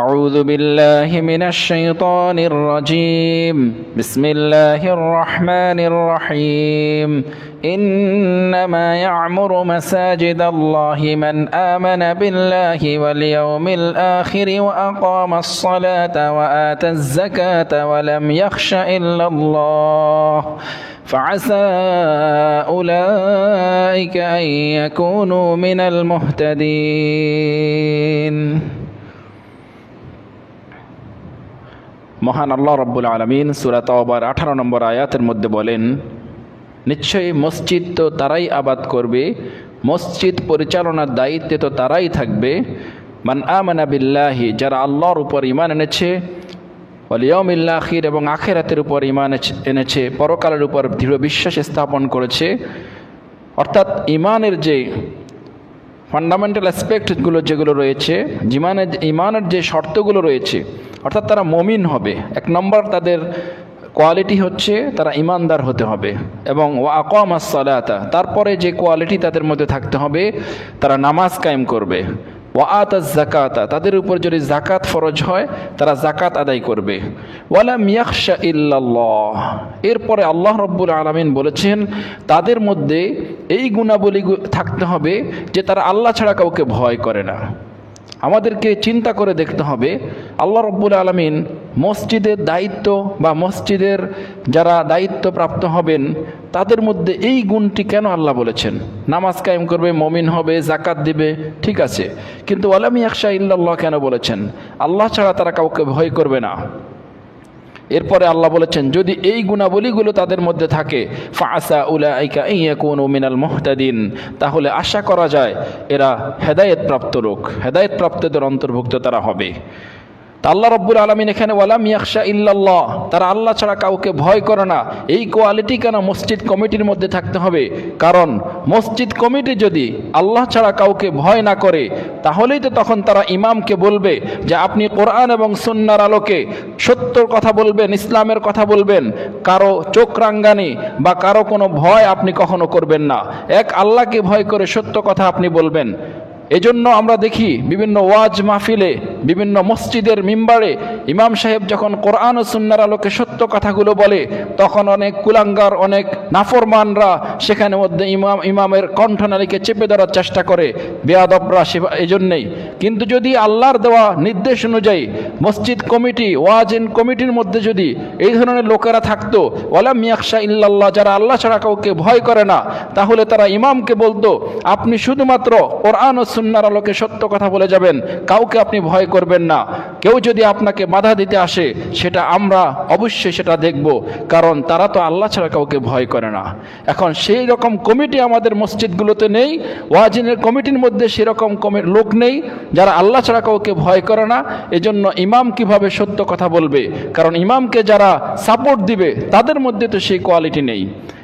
أعوذ بالله من الشيطان الرجيم. بسم الله الرحمن الرحيم. إنما يعمر مساجد الله من آمن بالله واليوم الآخر وأقام الصلاة وآتى الزكاة ولم يخش إلا الله. فعسى أولئك أن يكونوا من المهتدين. মহান আল্লাহ রব্বুল আলমিন সুরা তওবার আঠারো নম্বর আয়াতের মধ্যে বলেন, নিশ্চয়ই মসজিদ তো তারাই আবাদ করবে, মসজিদ পরিচালনার দায়িত্বে তো তারাই থাকবে। মান আমানা বিল্লাহি, যারা আল্লাহর উপর ইমান এনেছে অলিয়মিল্লাহির এবং আখেরাতের উপর ইমান এনেছে, পরকালের উপর দৃঢ় বিশ্বাস স্থাপন করেছে। অর্থাৎ ইমানের যে ফান্ডামেন্টাল অ্যাসপেক্টগুলো যেগুলো রয়েছে, জিমানের, ইমানের যে শর্তগুলো রয়েছে, অর্থাৎ তারা মমিন হবে, এক নম্বর তাদের কোয়ালিটি হচ্ছে তারা ইমানদার হতে হবে, এবং ও আকাম সালাতা, তারপরে যে কোয়ালিটি তাদের মধ্যে থাকতে হবে, তারা নামাজ কায়েম করবে ওয়াত জাকাতা তাদের উপর যদি জাকাত ফরজ হয়, তারা জাকাত আদায় করবে ওয়ালা মিয়াকশা ইল্লাল্লাহ, এরপরে আল্লাহ রব্বুল আলমিন বলেছেন, তাদের মধ্যে এই গুণাবলী থাকতে হবে যে তারা আল্লাহ ছাড়া কাউকে ভয় করে না। আমাদেরকে চিন্তা করে দেখতে হবে, আল্লাহ রব্বুল আলমিন মসজিদের দায়িত্ব বা মসজিদের যারা দায়িত্ব প্রাপ্ত হবেন, তাদের মধ্যে এই গুণটি কেন আল্লাহ বলেছেন? নামাজ কায়েম করবে, মমিন হবে জাকাত দিবে, ঠিক আছে। কিন্তু আলামী আকশা ইল্লাল্লাহ কেন বলেছেন? আল্লাহ ছাড়া তারা কাউকে ভয় করবে না। এরপরে আল্লাহ বলেছেন, যদি এই গুণাবলীগুলো তাদের মধ্যে থাকে ফাসা উলাইকা কোন মিনাল মোহতাদিন তাহলে আশা করা যায় এরা হেদায়েত প্রাপ্ত লোক, হেদায়তপ্রাপ্তদের অন্তর্ভুক্ত তারা হবে। তা আল্লাহ রব্বুল আলমিন এখানে ওয়ালাম ইয়াকশা ইল্লাল্লাহ, তারা আল্লাহ ছাড়া কাউকে ভয় করে না। এই কোয়ালিটি কেন মসজিদ কমিটির মধ্যে থাকতে হবে? কারণ মসজিদ কমিটি যদি আল্লাহ ছাড়া কাউকে ভয় না করে, তাহলেই তো তখন তারা ইমামকে বলবে যে আপনি কোরআন এবং সুন্নার আলোকে সত্যর কথা বলবেন, ইসলামের কথা বলবেন, কারও চোখ রাঙ্গানি বা কারও কোনো ভয় আপনি কখনো করবেন না। এক আল্লাহকে ভয় করে সত্য কথা আপনি বলবেন। এজন্য আমরা দেখি বিভিন্ন ওয়াজ মাহফিলে বিভিন্ন মসজিদের মিম্বারে ইমাম সাহেব যখন কোরআন ও সুন্নার আলোকে সত্য কথাগুলো বলে, তখন অনেক কুলাঙ্গার, অনেক নাফরমানরা সেখানে মধ্যে ইমাম, ইমামের কণ্ঠনালীকে চেপে ধরার চেষ্টা করে। বেয়াদবরা সে, এজন্যেই। কিন্তু যদি আল্লাহর দেওয়া নির্দেশ অনুযায়ী মসজিদ কমিটি, ওয়াজ ইন কমিটির মধ্যে যদি এই ধরনের লোকেরা থাকতো ওয়ালা মিয়াকশা ইল্লাল্লাহ, যারা আল্লাহ ছাড়া কাউকে ভয় করে না, তাহলে তারা ইমামকে বলতো, আপনি শুধুমাত্র কোরআন ও সুন্নার আলোকে সত্য কথা বলে যাবেন। কাউকে আপনি ভয় করবেন না। কেউ যদি আপনাকে বাধা দিতে আসে, সেটা আমরা অবশ্যই সেটা দেখব, কারণ তারা তো আল্লাহ ছাড়া কাউকে ভয় করে না। এখন সেই রকম কমিটি আমাদের মসজিদগুলোতে নেই, ওয়াজিনের কমিটির মধ্যে সেরকম কমে লোক নেই, যারা আল্লাহ ছাড়া কাউকে ভয় করে না। এজন্য ইমাম কীভাবে সত্য কথা বলবে? কারণ ইমামকে যারা সাপোর্ট দিবে, তাদের মধ্যে তো সেই কোয়ালিটি নেই।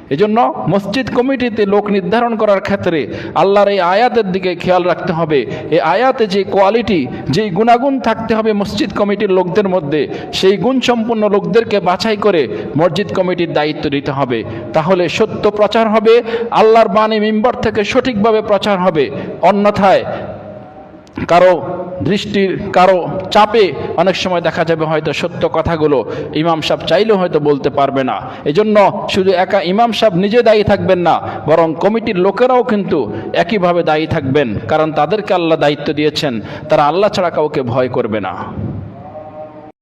এজন্য মসজিদ কমিটিতে লোক নির্ধারণ করার ক্ষেত্রে আল্লাহর এই আয়াতের দিকে খেয়াল রাখতে হবে। এই আয়াতে যে কোয়ালিটি, যেই গুণাগুণ থাকতে হবে মসজিদ কমিটির লোকদের মধ্যে, সেই গুণসম্পন্ন লোকদেরকে বাছাই করে মসজিদ কমিটির দায়িত্ব দিতে হবে। তাহলে সত্য প্রচার হবে, আল্লাহর বাণী মেম্বার থেকে সঠিকভাবে প্রচার হবে। অন্যথায় কারও দৃষ্টির, কারও চাপে অনেক সময় দেখা যাবে হয়তো সত্য কথাগুলো ইমাম সাহেব চাইলেও হয়তো বলতে পারবে না। এজন্য শুধু একা ইমাম সাহেব নিজে দায়ী থাকবেন না, বরং কমিটির লোকেরাও কিন্তু একইভাবে দায়ী থাকবেন, কারণ তাদেরকে আল্লাহ দায়িত্ব দিয়েছেন, তারা আল্লাহ ছাড়া কাউকে ভয় করবে না।